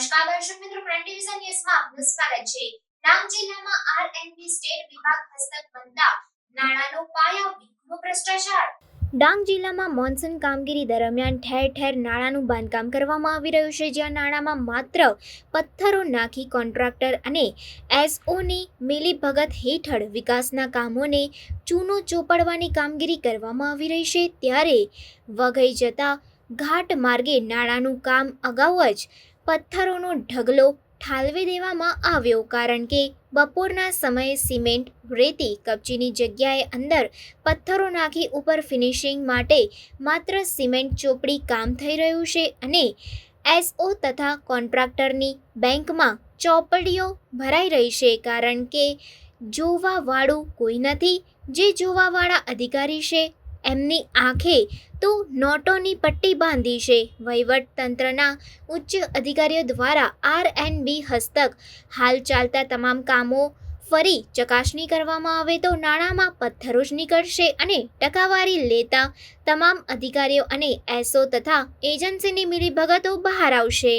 નમસ્કાર દર્શક મિત્રો ફ્રન્ટ ડિવિઝન ન્યૂઝમાં આપનું સ્વાગત છે. ડાંગ જિલ્લામાં આરએનબી સ્ટેટ વિભાગ હસ્તક બનતા નાણાંનો પાયા વિખનો ભ્રષ્ટાચાર. ડાંગ જિલ્લામાં મોન્સૂન કામગીરી દરમિયાન ઠેર ઠેર નાણાંનું બાંધકામ કરવામાં આવી રહ્યું છે, જ્યાં નાણાંમાં માત્ર પથ્થરો નાખી કોન્ટ્રાક્ટર અને એસઓની મિલીભગત હેઠળ વિકાસના કામોને ચૂનો ચોપડવાની કામગીરી કરવામાં આવી રહી છે. ત્યારે વઘઈ જતા ઘાટ માર્ગે નાણાંનું કામ અગાઉ જ પથ્થરોનો ઢગલો ઠાલવી દેવામાં આવ્યો કારણ કે બપોરના સમયે સિમેન્ટ, રેતી, કપચીની જગ્યાએ અંદર પથ્થરો નાખી ઉપર ફિનિશિંગ માટે માત્ર સિમેન્ટ ચોપડી કામ થઈ રહ્યું છે અને એસઓ તથા કોન્ટ્રાક્ટરની બેંકમાં ચોપડીઓ ભરાઈ રહી છે કારણ કે જોવાવાળું કોઈ નથી, જે જોવાવાળા અધિકારી છે એમની આંખે તો નોટોની પટ્ટી બાંધી છે. વહીવટ તંત્રના ઉચ્ચ અધિકારીઓ દ્વારા આર એન બી હસ્તક હાલ ચાલતા તમામ કામો ફરી ચકાસણી કરવામાં આવે તો નાણાંમાં પથ્થરો જ નીકળશે અને ટકાવારી લેતા તમામ અધિકારીઓ અને એસો તથા એજન્સીની મિલીભગતો બહાર આવશે.